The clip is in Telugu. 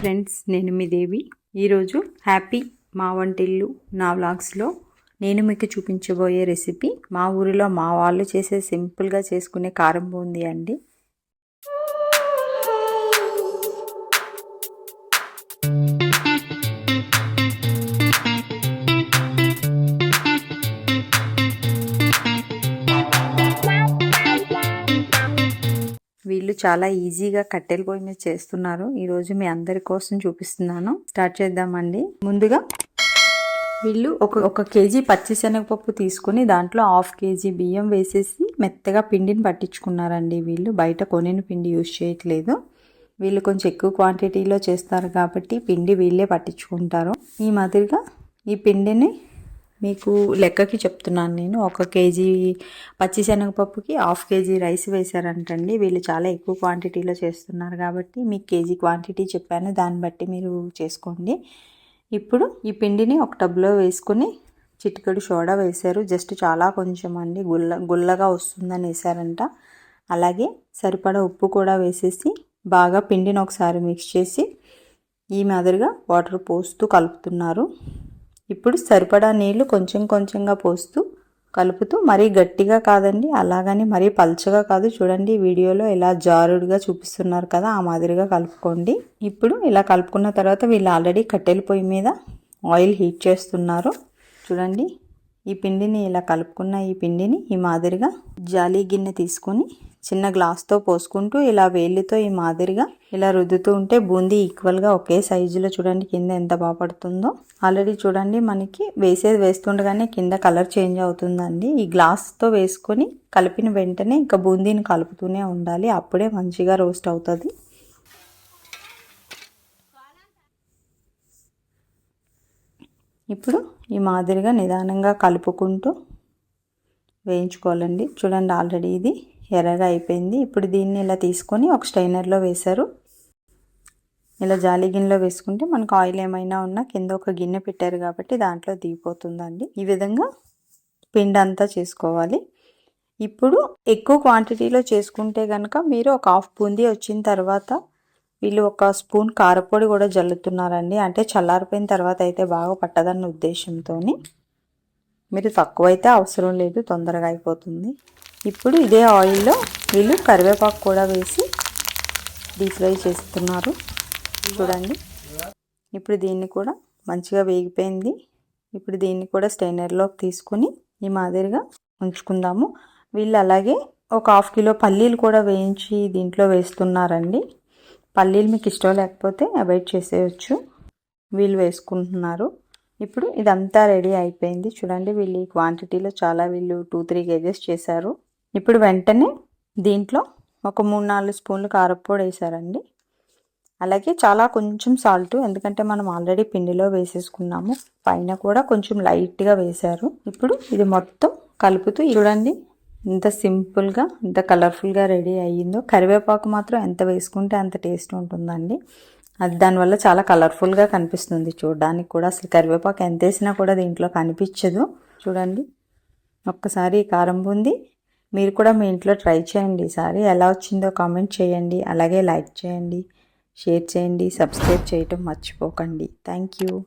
ఫ్రెండ్స్ నేను మీ దేవి. ఈరోజు హ్యాపీ మా వంటిల్లు నా వ్లాగ్స్లో నేను మీకు చూపించబోయే రెసిపీ మా ఊరిలో మా వాళ్ళు చేసే సింపుల్గా చేసుకునే కారం బూందీ అండి. వీళ్ళు చాలా ఈజీగా కట్టెల పొయ్యి మీద చేస్తున్నారు. ఈరోజు మీ అందరి కోసం చూపిస్తున్నాను. స్టార్ట్ చేద్దామండి. ముందుగా వీళ్ళు ఒక ఒక కేజీ పచ్చిశనగపప్పు తీసుకుని దాంట్లో హాఫ్ కేజీ బియ్యం వేసేసి మెత్తగా పిండిని పట్టించుకున్నారండి వీళ్ళు. బయట కొనిన పిండి యూజ్ చేయట్లేదు. వీళ్ళు కొంచెం ఎక్కువ క్వాంటిటీలో చేస్తారు కాబట్టి పిండి వీళ్ళే పట్టించుకుంటారు. ఈ మాదిరిగా ఈ పిండిని మీకు లెక్కకి చెప్తున్నాను నేను. ఒక కేజీ పచ్చిశనగపప్పుకి హాఫ్ కేజీ రైస్ వేశారంటండి. వీళ్ళు చాలా ఎక్కువ క్వాంటిటీలో చేస్తున్నారు కాబట్టి మీకు కేజీ క్వాంటిటీ చెప్పాను. దాన్ని బట్టి మీరు చేసుకోండి. ఇప్పుడు ఈ పిండిని ఒక టబ్లో వేసుకుని చిటికెడు సోడా వేశారు. జస్ట్ చాలా కొంచెం అండి. గుల్ల గుల్లగా వస్తుందని వేశారంట. అలాగే సరిపడా ఉప్పు కూడా వేసేసి బాగా పిండిని ఒకసారి మిక్స్ చేసి ఈ మాదిరిగా వాటర్ పోస్తూ కలుపుతున్నారు. ఇప్పుడు సరిపడా నీళ్ళు కొంచెం కొంచెంగా పోస్తూ కలుపుతూ మరీ గట్టిగా కాదండి అలాగని మరీ పల్చగా కాదు. చూడండి వీడియోలో ఇలా జారుడుగా చూపిస్తున్నారు కదా ఆ మాదిరిగా కలుపుకోండి. ఇప్పుడు ఇలా కలుపుకున్న తర్వాత వీళ్ళు ఆల్రెడీ కట్టెల పొయ్యి మీద ఆయిల్ హీట్ చేస్తున్నారు. చూడండి ఈ పిండిని ఇలా కలుపుకున్న ఈ పిండిని ఈ మాదిరిగా జాలీ గిన్నె తీసుకొని చిన్న గ్లాస్తో పోసుకుంటూ ఇలా వేలితో ఈ మాదిరిగా ఇలా రుద్దుతూ ఉంటే బూందీ ఈక్వల్గా ఒకే సైజులో చూడండి కింద ఎంత బాగా పడుతుందో. ఆల్రెడీ చూడండి మనకి వేసేది వేస్తుండగానే కింద కలర్ చేంజ్ అవుతుందండి. ఈ గ్లాస్తో వేసుకొని కలిపిన వెంటనే ఇంకా బూందీని కలుపుతూనే ఉండాలి. అప్పుడే మంచిగా రోస్ట్ అవుతుంది. ఇప్పుడు ఈ మాదిరిగా నిదానంగా కలుపుకుంటూ వేయించుకోవాలండి. చూడండి ఆల్రెడీ ఇది ఎర్రగా అయిపోయింది. ఇప్పుడు దీన్ని ఇలా తీసుకొని ఒక స్టైనర్లో వేశారు. ఇలా జాలి గిన్నెలో వేసుకుంటే మనకు ఆయిల్ ఏమైనా ఉన్నా కింద ఒక గిన్నె పెట్టారు కాబట్టి దాంట్లో దిగిపోతుందండి. ఈ విధంగా పిండి అంతా చేసుకోవాలి. ఇప్పుడు ఎక్కువ క్వాంటిటీలో చేసుకుంటే కనుక మీరు ఒక హాఫ్ బూందీ వచ్చిన తర్వాత వీళ్ళు ఒక స్పూన్ కారపొడి కూడా జల్లుతున్నారండి. అంటే చల్లారిపోయిన తర్వాత అయితే బాగా పట్టదన్న ఉద్దేశంతో మీరు తక్కువైతే అవసరం లేదు తొందరగా అయిపోతుంది. ఇప్పుడు ఇదే ఆయిల్లో వీళ్ళు కరివేపాకు కూడా వేసి డీప్ ఫ్రై చేస్తున్నారు. చూడండి. ఇప్పుడు దీన్ని కూడా మంచిగా వేగిపోయింది. ఇప్పుడు దీన్ని కూడా స్టైనర్లోకి తీసుకుని ఈ మాదిరిగా ఉంచుకుందాము. వీళ్ళు అలాగే ఒక హాఫ్ కిలో పల్లీలు కూడా వేయించి దీంట్లో వేస్తున్నారండి. పల్లీలు మీకు ఇష్టం లేకపోతే అవాయిడ్ చేసేయచ్చు. వీళ్ళు వేసుకుంటున్నారు. ఇప్పుడు ఇదంతా రెడీ అయిపోయింది. చూడండి వీళ్ళు ఈ క్వాంటిటీలో చాలా వీళ్ళు టూ త్రీ కేజెస్ చేశారు. ఇప్పుడు వెంటనే దీంట్లో ఒక మూడు నాలుగు స్పూన్లు కారప్పొడి వేసారండి. అలాగే చాలా కొంచెం సాల్ట్ ఎందుకంటే మనం ఆల్రెడీ పిండిలో వేసేసుకున్నాము. పైన కూడా కొంచెం లైట్గా వేశారు. ఇప్పుడు ఇది మొత్తం కలుపుతూ చూడండి ఇంత సింపుల్గా ఎంత కలర్ఫుల్గా రెడీ అయ్యిందో. కరివేపాకు మాత్రం ఎంత వేసుకుంటే అంత టేస్ట్ ఉంటుందండి. అది దానివల్ల చాలా కలర్ఫుల్గా కనిపిస్తుంది చూడడానికి కూడా. అసలు కరివేపాకు ఎంత వేసినా కూడా దీంట్లో కనిపించదు. చూడండి. ఒక్కసారి కారం బూంది. మీరు కూడా మీ ఇంట్లో ట్రై చేయండి ఈసారి. ఎలా వచ్చిందో కామెంట్ చేయండి. అలాగే లైక్ చేయండి షేర్ చేయండి సబ్స్క్రైబ్ చేయటం మర్చిపోకండి. Thank you.